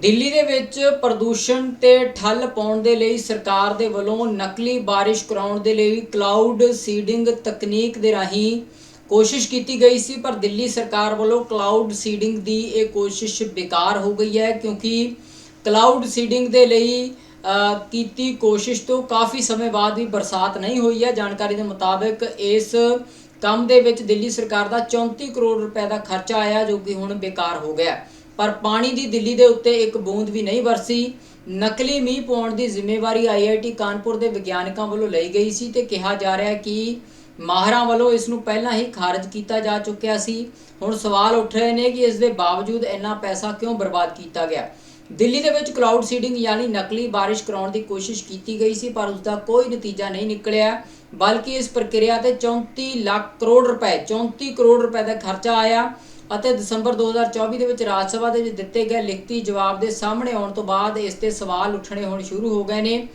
ਦਿੱਲੀ ਦੇ ਵਿੱਚ ਪ੍ਰਦੂਸ਼ਣ ਤੇ ਠੱਲ ਪਾਉਣ ਦੇ ਲਈ ਸਰਕਾਰ ਦੇ ਵੱਲੋਂ ਨਕਲੀ ਬਾਰਿਸ਼ ਕਰਾਉਣ ਦੇ ਲਈ ਕਲਾਊਡ ਸੀਡਿੰਗ ਤਕਨੀਕ ਦੇ ਰਾਹੀਂ ਕੋਸ਼ਿਸ਼ ਕੀਤੀ ਗਈ ਸੀ, ਪਰ ਦਿੱਲੀ ਸਰਕਾਰ ਵੱਲੋਂ ਕਲਾਊਡ ਸੀਡਿੰਗ ਦੀ ਇਹ ਕੋਸ਼ਿਸ਼ ਬੇਕਾਰ ਹੋ ਗਈ ਹੈ, ਕਿਉਂਕਿ ਕਲਾਊਡ ਸੀਡਿੰਗ ਦੇ ਲਈ ਕੀਤੀ ਕੋਸ਼ਿਸ਼ ਤੋਂ ਕਾਫੀ ਸਮੇਂ ਬਾਅਦ ਵੀ ਬਰਸਾਤ ਨਹੀਂ ਹੋਈ ਹੈ। ਜਾਣਕਾਰੀ ਦੇ ਮੁਤਾਬਕ ਇਸ ਕੰਮ ਦੇ ਵਿੱਚ ਦਿੱਲੀ ਸਰਕਾਰ ਦਾ 34 ਕਰੋੜ ਰੁਪਏ ਦਾ ਖਰਚਾ ਆਇਆ, ਜੋ ਕਿ ਹੁਣ ਬੇਕਾਰ ਹੋ ਗਿਆ ਪਰ ਪਾਣੀ ਦੀ ਦਿੱਲੀ ਦੇ ਉੱਤੇ ਇੱਕ ਬੂੰਦ ਵੀ ਨਹੀਂ ਵਰਸੀ। ਨਕਲੀ ਮੀਂਹ ਪਾਉਣ ਦੀ ਜ਼ਿੰਮੇਵਾਰੀ ਆਈਆਈਟੀ ਕਾਨਪੁਰ ਦੇ ਵਿਗਿਆਨਕਾਂ ਵੱਲੋਂ ਲਈ ਗਈ ਸੀ ਤੇ ਕਿਹਾ ਜਾ ਰਿਹਾ ਕਿ ਮਾਹਰਾਂ ਵੱਲੋਂ ਇਸ ਨੂੰ ਪਹਿਲਾਂ ਹੀ ਖਾਰਜ ਕੀਤਾ ਜਾ ਚੁੱਕਿਆ ਸੀ। ਹੁਣ ਸਵਾਲ ਉੱਠ ਰਹੇ ਨੇ ਕਿ ਇਸ ਦੇ ਬਾਵਜੂਦ ਇੰਨਾ ਪੈਸਾ ਕਿਉਂ ਬਰਬਾਦ ਕੀਤਾ ਗਿਆ? ਦਿੱਲੀ ਦੇ ਵਿੱਚ ਕਲਾਊਡ ਸੀਡਿੰਗ ਯਾਨੀ ਨਕਲੀ ਬਾਰਿਸ਼ ਕਰਾਉਣ ਦੀ ਕੋਸ਼ਿਸ਼ ਕੀਤੀ ਗਈ ਸੀ, ਪਰ ਉਸ ਦਾ ਕੋਈ ਨਤੀਜਾ ਨਹੀਂ ਨਿਕਲਿਆ, ਬਲਕਿ ਇਸ ਪ੍ਰਕਿਰਿਆ ਤੇ 34 ਲੱਖ ਕਰੋੜ ਰੁਪਏ 34 ਕਰੋੜ ਰੁਪਏ ਦਾ ਖਰਚਾ ਆਇਆ। ਅਤੇ ਦਸੰਬਰ 2024 ਦੇ ਵਿੱਚ ਰਾਜ ਸਭਾ ਦੇ ਵਿੱਚ ਦਿੱਤੇ ਗਏ ਲਿਖਤੀ ਜਵਾਬ ਦੇ ਸਾਹਮਣੇ ਆਉਣ ਤੋਂ ਬਾਅਦ ਇਸ ਤੇ ਸਵਾਲ ਉੱਠਣੇ ਹੁਣ ਸ਼ੁਰੂ ਹੋ ਗਏ ਨੇ।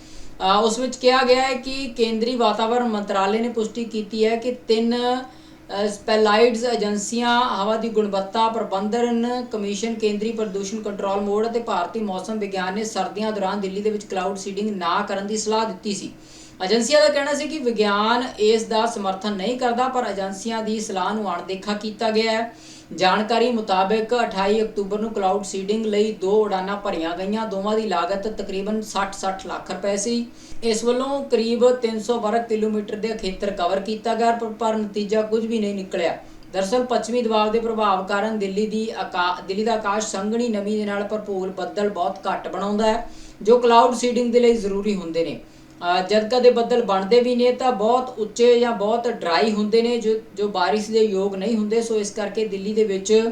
ਉਸ ਵਿੱਚ ਕਿਹਾ ਗਿਆ ਹੈ ਕਿ ਕੇਂਦਰੀ ਵਾਤਾਵਰਣ ਮੰਤਰਾਲੇ ਨੇ ਪੁਸ਼ਟੀ ਕੀਤੀ ਹੈ ਕਿ ਤਿੰਨ ਅ, ਸਪੈਲਾਈਡਸ ਏਜੰਸੀਆਂ ਹਵਾ ਦੀ ਗੁਣਵੱਤਾ ਪ੍ਰਬੰਧਨ ਕਮਿਸ਼ਨ ਕੇਂਦਰੀ ਪ੍ਰਦੂਸ਼ਣ ਕੰਟਰੋਲ ਬੋਰਡ ਅਤੇ ਭਾਰਤੀ ਮੌਸਮ ਵਿਗਿਆਨ ਨੇ ਸਰਦੀਆਂ ਦੌਰਾਨ ਦਿੱਲੀ ਦੇ ਵਿੱਚ ਕਲਾਊਡ ਸੀਡਿੰਗ ਨਾ ਕਰਨ ਦੀ ਸਲਾਹ ਦਿੱਤੀ ਸੀ। ਏਜੰਸੀਆਂ ਦਾ ਕਹਿਣਾ ਸੀ ਕਿ ਵਿਗਿਆਨ ਇਸ ਦਾ ਸਮਰਥਨ ਨਹੀਂ ਕਰਦਾ, ਪਰ ਏਜੰਸੀਆਂ ਦੀ ਸਲਾਹ ਨੂੰ ਅਣਦੇਖਾ ਕੀਤਾ ਗਿਆ ਹੈ। ਜਾਣਕਾਰੀ ਮੁਤਾਬਕ 28 ਅਕਤੂਬਰ ਨੂੰ ਕਲਾਊਡ ਸੀਡਿੰਗ ਲਈ ਦੋ ਉਡਾਨਾਂ ਭਰੀਆਂ ਗਈਆਂ। ਦੋਵਾਂ ਦੀ ਲਾਗਤ ਤਕਰੀਬਨ 60-60 ਲੱਖ ਰੁਪਏ ਸੀ। ਇਸ ਵੱਲੋਂ ਕਰੀਬ 300 ਵਰਗ ਕਿਲੋਮੀਟਰ ਦੇ ਖੇਤਰ ਕਵਰ ਕੀਤਾ ਗਿਆ ਪਰ ਨਤੀਜਾ ਕੁਝ ਵੀ ਨਹੀਂ ਨਿਕਲਿਆ। ਦਰਸਲ, ਪੱਛਮੀ ਦਬਾਅ ਦੇ ਪ੍ਰਭਾਵ ਕਾਰਨ ਦਿੱਲੀ ਦੀ ਆਕਾ ਦਿੱਲੀ ਦਾ ਆਕਾਸ਼ ਸੰਘਣੀ ਨਮੀ ਦੇ ਨਾਲ ਭਰਪੂਰ ਬੱਦਲ ਬਹੁਤ ਘੱਟ ਬਣਾਉਂਦਾ ਹੈ, ਜੋ ਕਲਾਊਡ ਸੀਡਿੰਗ ਦੇ ਲਈ ਜ਼ਰੂਰੀ ਹੁੰਦੇ ਨੇ। ਜਦ ਕਦੇ ਬੱਦਲ ਬਣਦੇ ਵੀ ਨੇ ਤਾਂ ਬਹੁਤ ਉੱਚੇ ਜਾਂ ਬਹੁਤ ਡਰਾਈ ਹੁੰਦੇ ਨੇ, ਜੋ ਜੋ ਬਾਰਿਸ਼ ਦੇ ਯੋਗ ਨਹੀਂ ਹੁੰਦੇ। ਸੋ ਇਸ ਕਰਕੇ ਦਿੱਲੀ ਦੇ ਵਿੱਚ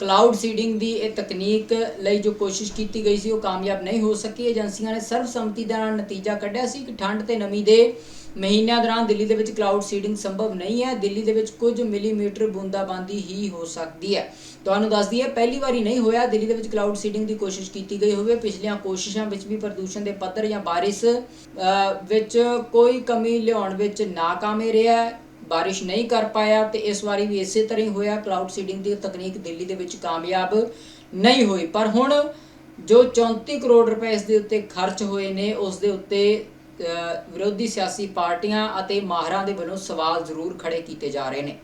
ਕਲਾਊਡ ਸੀਡਿੰਗ ਦੀ ਇਹ ਤਕਨੀਕ ਲਈ ਜੋ ਕੋਸ਼ਿਸ਼ ਕੀਤੀ ਗਈ ਸੀ, ਉਹ ਕਾਮਯਾਬ ਨਹੀਂ ਹੋ ਸਕੀ। ਏਜੰਸੀਆਂ ਨੇ ਸਰਬਸੰਮਤੀ ਨਾਲ ਨਤੀਜਾ ਕੱਢਿਆ ਸੀ ਕਿ ਠੰਡ ਤੇ ਨਮੀ ਦੇ ਮਹੀਨਿਆਂ ਦੌਰਾਨ ਦਿੱਲੀ ਦੇ ਵਿੱਚ ਕਲਾਊਡ ਸੀਡਿੰਗ ਸੰਭਵ ਨਹੀਂ ਹੈ। ਦਿੱਲੀ ਦੇ ਵਿੱਚ ਕੁਝ ਮਿਲੀਮੀਟਰ ਬੂੰਦਾਬਾਂਦੀ ਹੀ ਹੋ ਸਕਦੀ ਹੈ। ਤੁਹਾਨੂੰ ਦੱਸ ਦਈਏ, ਪਹਿਲੀ ਵਾਰੀ ਨਹੀਂ ਹੋਇਆ। ਦਿੱਲੀ ਦੇ ਵਿੱਚ ਕਲਾਊਡ ਸੀਡਿੰਗ ਦੀ ਕੋਸ਼ਿਸ਼ ਕੀਤੀ ਗਈ ਹੋਵੇ। ਪਿਛਲੀਆਂ ਕੋਸ਼ਿਸ਼ਾਂ ਵਿੱਚ ਵੀ ਪ੍ਰਦੂਸ਼ਣ ਦੇ ਪੱਧਰ ਜਾਂ ਬਾਰਿਸ਼ ਵਿੱਚ ਕੋਈ ਕਮੀ ਲਿਆਉਣ ਵਿੱਚ ਨਾਕਾਮੇ ਰਿਹਾ ਬਾਰਿਸ਼ ਨਹੀਂ ਕਰ ਪਾਇਆ ਤੇ ਇਸ ਵਾਰੀ ਵੀ ਇਸੇ ਤਰ੍ਹਾਂ ਹੀ ਹੋਇਆ। ਕਲਾਊਡ ਸੀਡਿੰਗ ਦੀ ਤਕਨੀਕ ਦਿੱਲੀ ਦੇ ਵਿੱਚ ਕਾਮਯਾਬ ਨਹੀਂ ਹੋਈ। ਪਰ ਹੁਣ ਜੋ 34 ਕਰੋੜ ਰੁਪਏ ਇਸ ਦੇ ਉੱਤੇ ਖਰਚ ਹੋਏ ਨੇ, ਉਸ ਦੇ ਉੱਤੇ ਵਿਰੋਧੀ ਸਿਆਸੀ ਪਾਰਟੀਆਂ ਅਤੇ ਮਾਹਰਾਂ ਦੇ ਵੱਲੋਂ ਸਵਾਲ ਜ਼ਰੂਰ ਖੜੇ ਕੀਤੇ ਜਾ ਰਹੇ ਨੇ।